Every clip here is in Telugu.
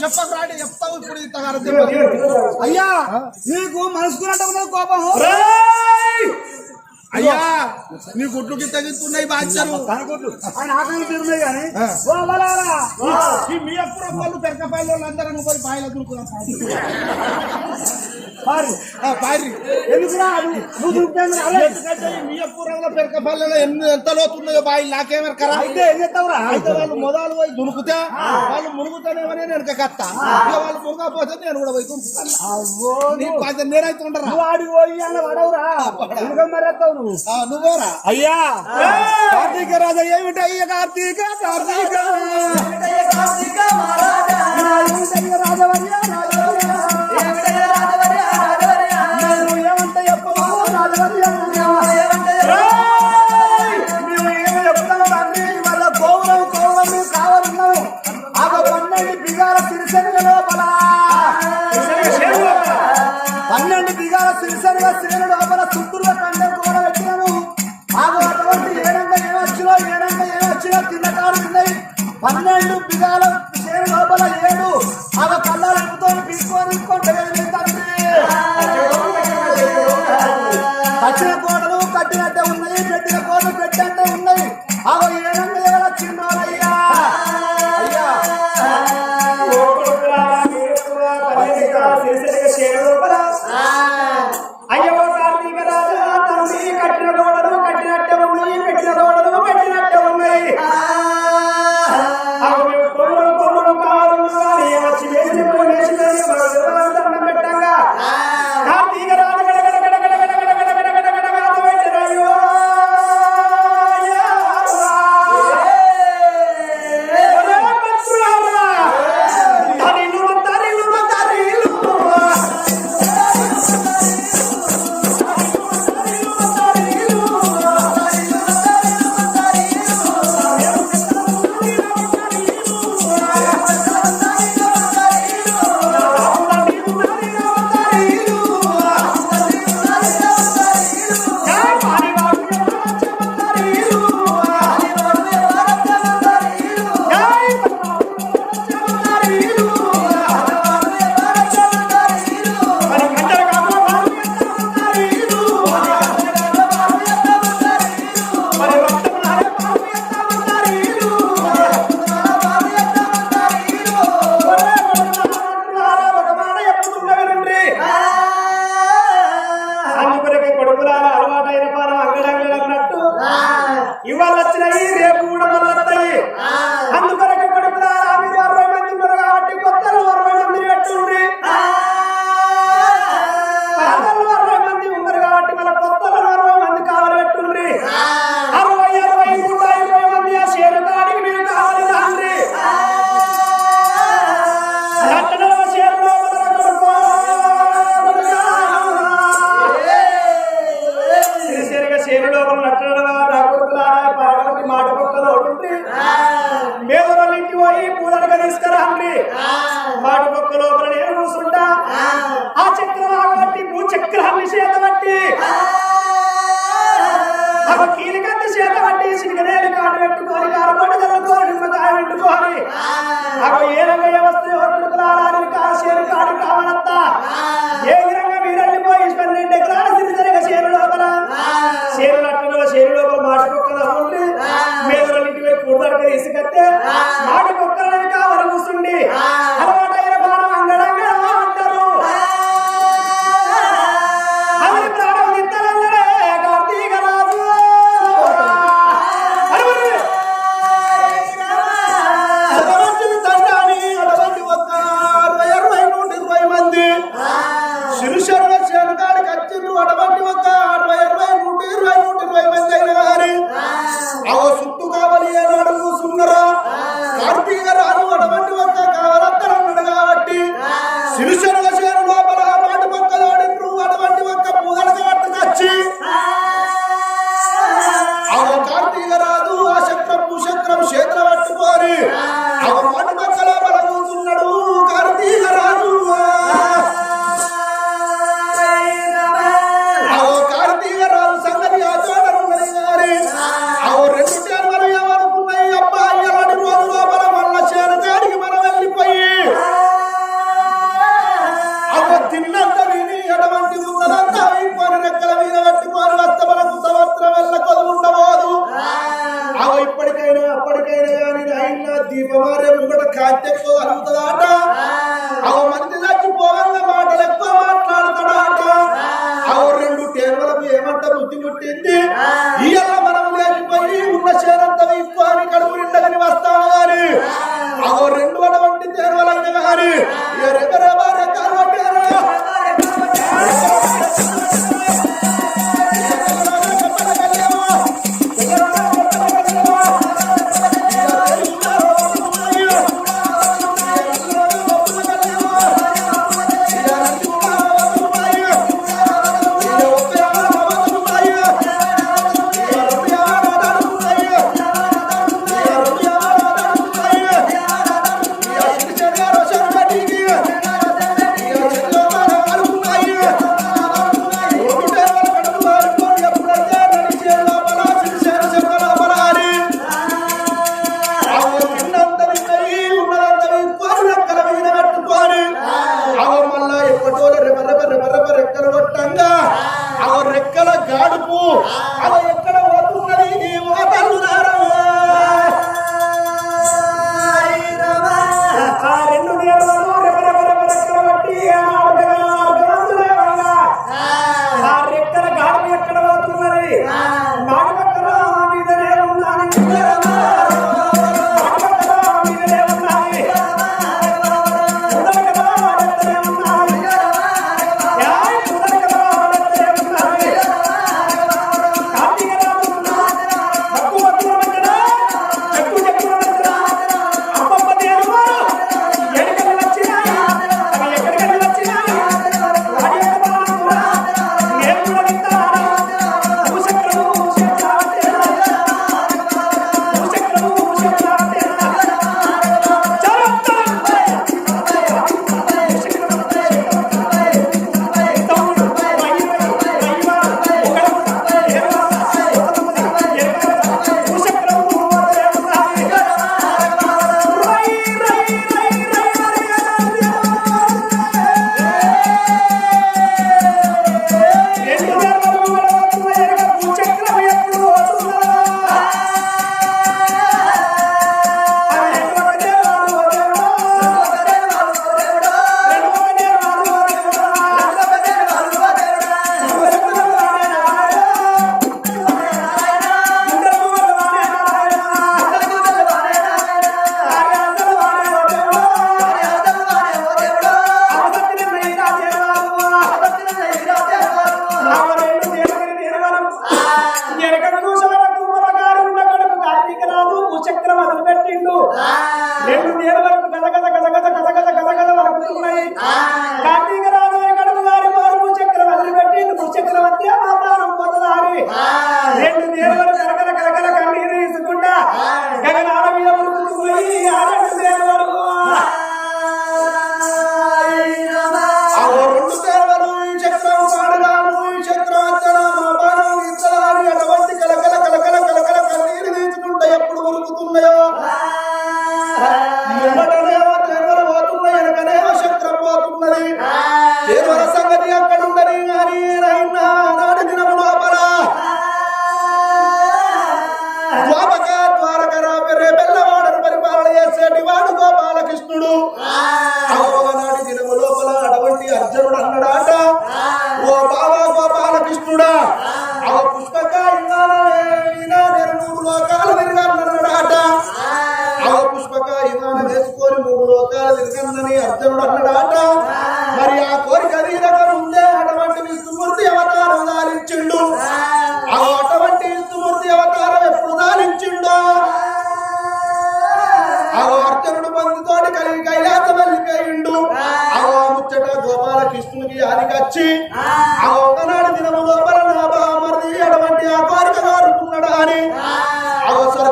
చెప్పకరాడి చెప్తావు ఇప్పుడు అయ్యా నీకు మనసుకున్నట్టు కోపం. అయ్యా నీ గుడ్లుకి తగ్గుతున్నాయి బాధ్యతలు. మీ అప్పుడు వాళ్ళు పెరకపాయలు అందరూ పోయి బాయిలు పారి పారి. ఎందుకురా నువ్వు నువ్వు దురుకుతాను అలా ఎందుకంటే ఈ మీ అప్పుడు పెరకపాయలలో ఎన్ని ఎంత లోతున్నాయో బాయిలు నాకేమరకరా? అయితే ఏం చేస్తావురా అయితే వాళ్ళు మొదలు పోయి దునుకుతే వాళ్ళు మునుగుతానేమని నేను కత్త. వాళ్ళు మునగపోతే నేను కూడా పోయి దునుకుతాను. అవ్వో నీకు కొంచెం నేనైతే ఉండరా నువ్వు ఆడి పోయి అన్న పడవురా నువ్వు? నువ్వేరా అయ్యా. కార్తీక రాజా ఏమిటి అయ్య కార్తీక కార్తీక. రాజవర్య పూలను గణేశ్వరహండి మాటి మొక్క లోపల నేను కూసుంటా ఆ. చక్రవాహ బట్టి భూ చక్ర నిషేధ బట్టి అవ చేత బట్టి సినిగనేలు కాడు పెట్టుకోని కారపడి కలుగుకోని నిమ్మకాయ పెట్టుకోని. అవ ఏ రంగయ్య వస్తే ఒట్టుకులారాని కాసేరు కాడు కావాలత్తా ఏ విధంగా మీరెళ్ళిపోయి పన్నెండు ఎకరాల సిరిసరిగా చేరు లోపల? చేరు నట్టులో చేరు లోపల మాట కుక్కలు ఉండి మీద ఇంటికి పోయి కూడబడికి తీసుకత్తే కూడా కాంటే పోగలుగుతుందా అంట అవ మంది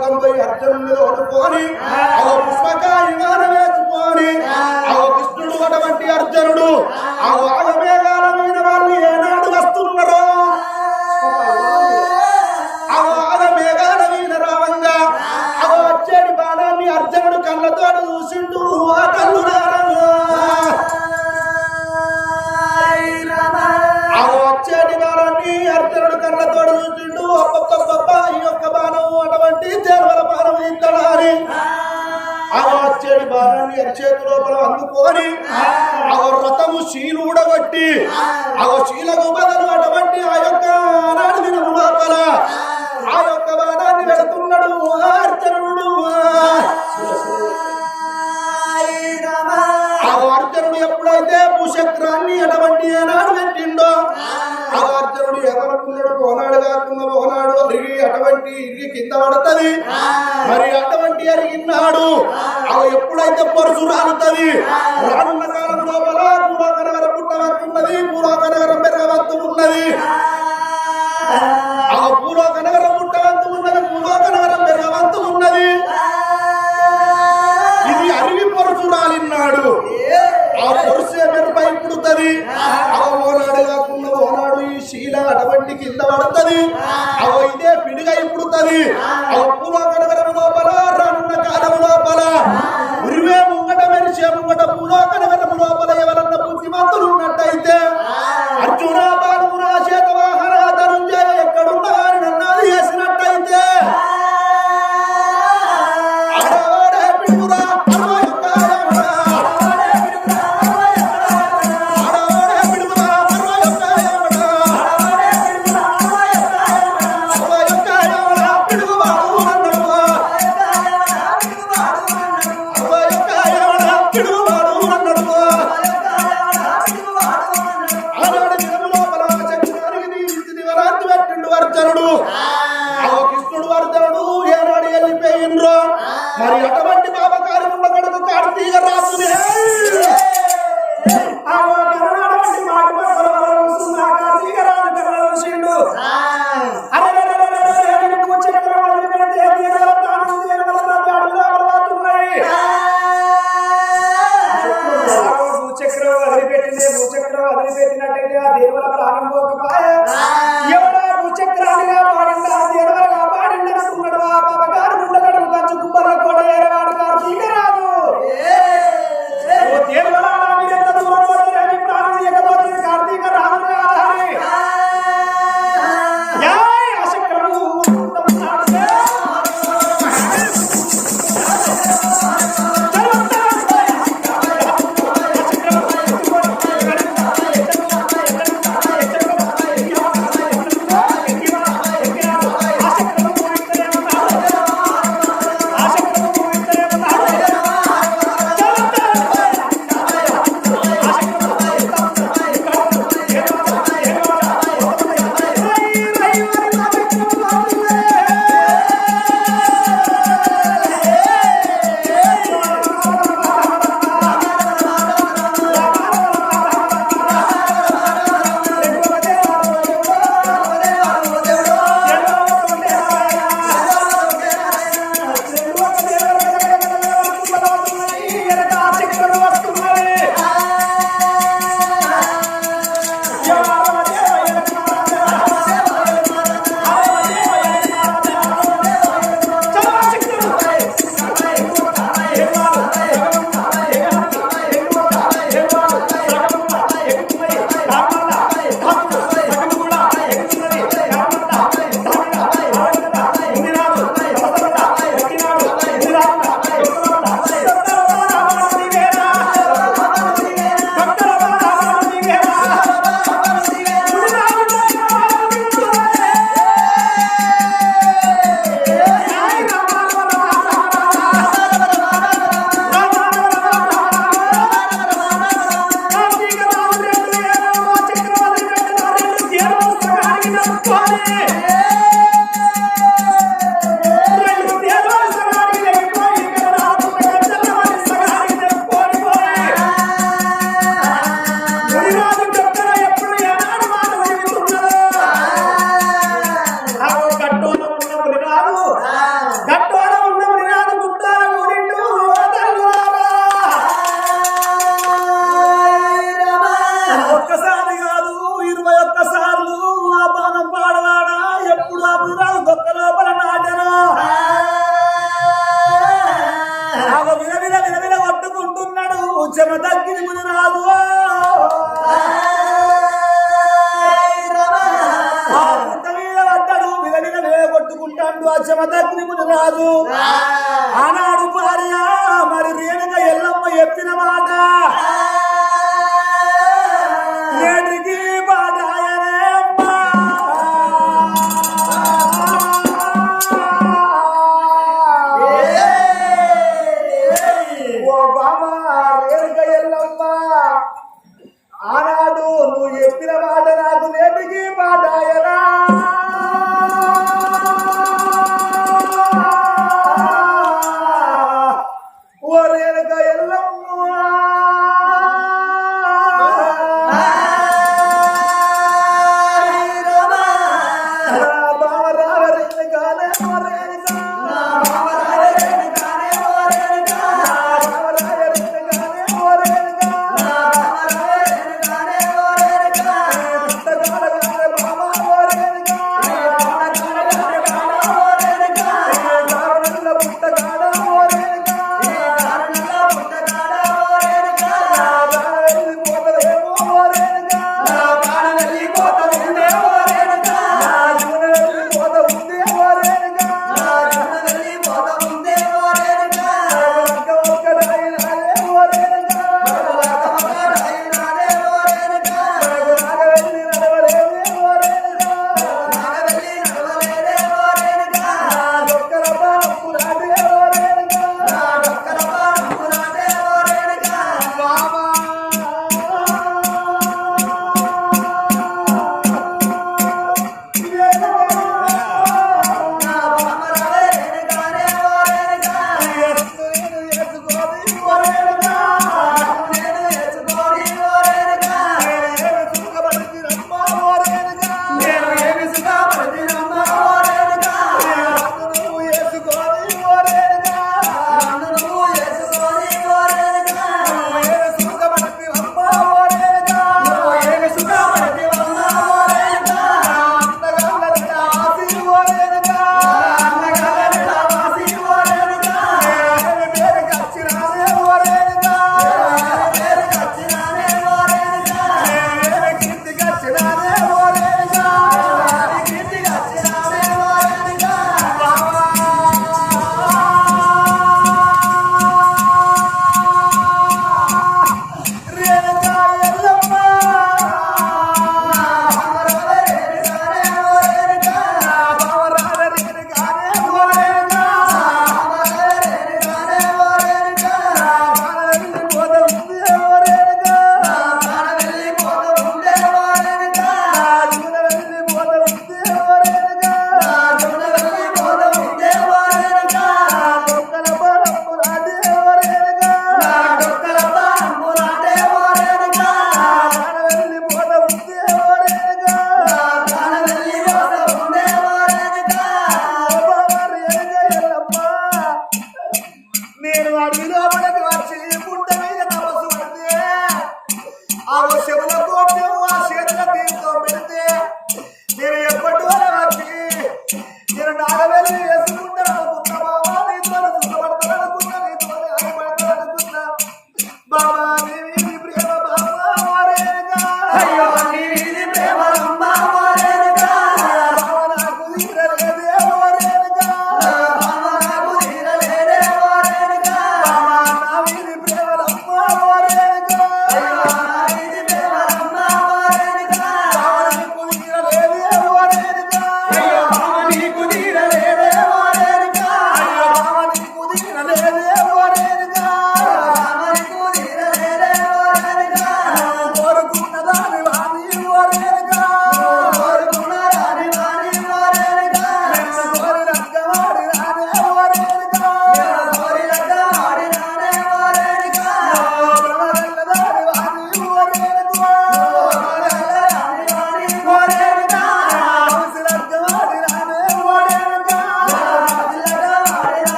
పతాకంపై అర్జునుడు ఒడుకొని ఆ పుష్పకాయ వేసుకొని ఆ కృష్ణుడు అటువంటి అర్జునుడు ఆ చేతిలో లోపల అందుకొని ఆ. కూడా శీలుడబట్టి ఆ. శీల గోపదను కుండడు ఎదర ఒకనాడు కాకుండా ఒకనాడు అరిగి అటువంటి ఇరిగి కింద పడుతుంది. మరి అటువంటి అరిగిన్నాడు అవి ఎప్పుడైతే పరుసు రాలుతుంది రానున్న కాలం లోపల పూర్వకనగర పుట్టవత్తున్నది పూర్వకనగరం పెరగవత్తు ఉన్నది. ఆ పూర్వకనగరం అటువంటి కింద పడుతుంది. అవైతే అయితే పిడుగై పుడుతుంది అవు లోపల రన్న కాలం లోపల. ఉరివే ముంగట మెరిసే ముంగట పూలో కనగడము లోపల ఎవరన్న బుద్ధిమంతులు ఉన్నట్టయితే అర్జున అన్నది చేసినట్టయితే. పిడుగురా. ప్రేమ తగ్గిది మన రాదు. కొట్టుకుంటాడు ఆ చమతగ్ని ముని రాదు. ఆనాడు భార్య మరి రేణుగా ఎల్లమ్మ చెప్పిన మాట.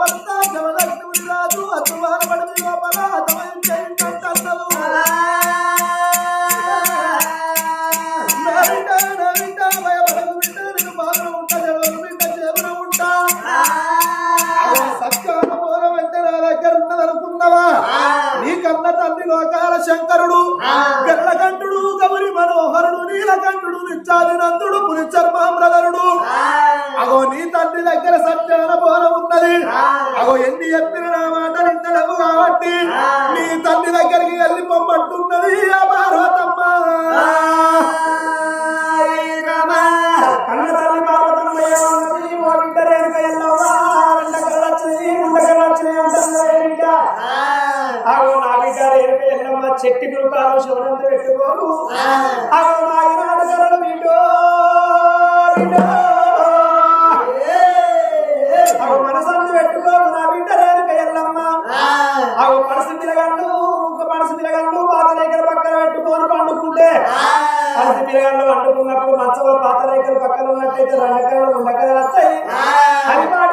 సమస్త జవలక్ష్మి రాజు అతువార పడి లోపల అతమయం చేయిందంటారు నీకన్న తల్లి లోకాల శంకరుడు గర్లకంఠుడు గౌరి మనోహరుడు నీలకంఠుడు నిత్యాది నందుడు పులిచర్మామృగరుడు అగో నీ తండ్రి దగ్గర సత్యాన బోర ఉన్నది అగో ఎన్ని చెప్పిన నా మాటలు ఇంతలేవు కాబట్టి నీ తల్లి దగ్గరికి వెళ్ళి పొమ్మంటున్నది ఆ పార్వతమ్మ. కన్న తల్లి పార్వతమ్మ అగో నా బిడ్డ రేపు వెళ్ళమ్మ చెట్టి కృపాలు శివనంత పెట్టుకోరు అగో నా ఇరవై పిల్లగాళ్ళు అడ్డుకున్నప్పుడు మంచంలో పాత రేఖలు పక్కన ఉన్నట్టయితే రెండు ఎకరాలు రెండు ఎకరాలు వస్తాయి